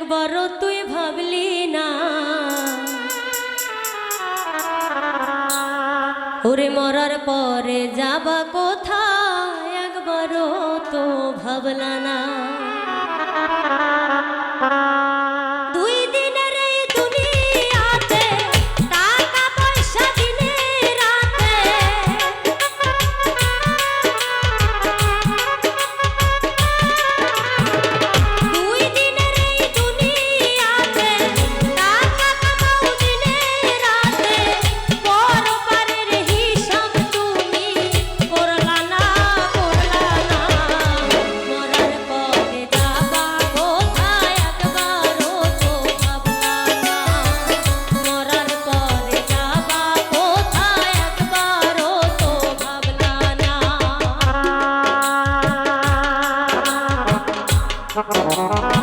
একবারও তুই ভাবলি না। ওরে মরার পরে যাবা কোথায়? একবারও তো ভাবলা না। Thank you.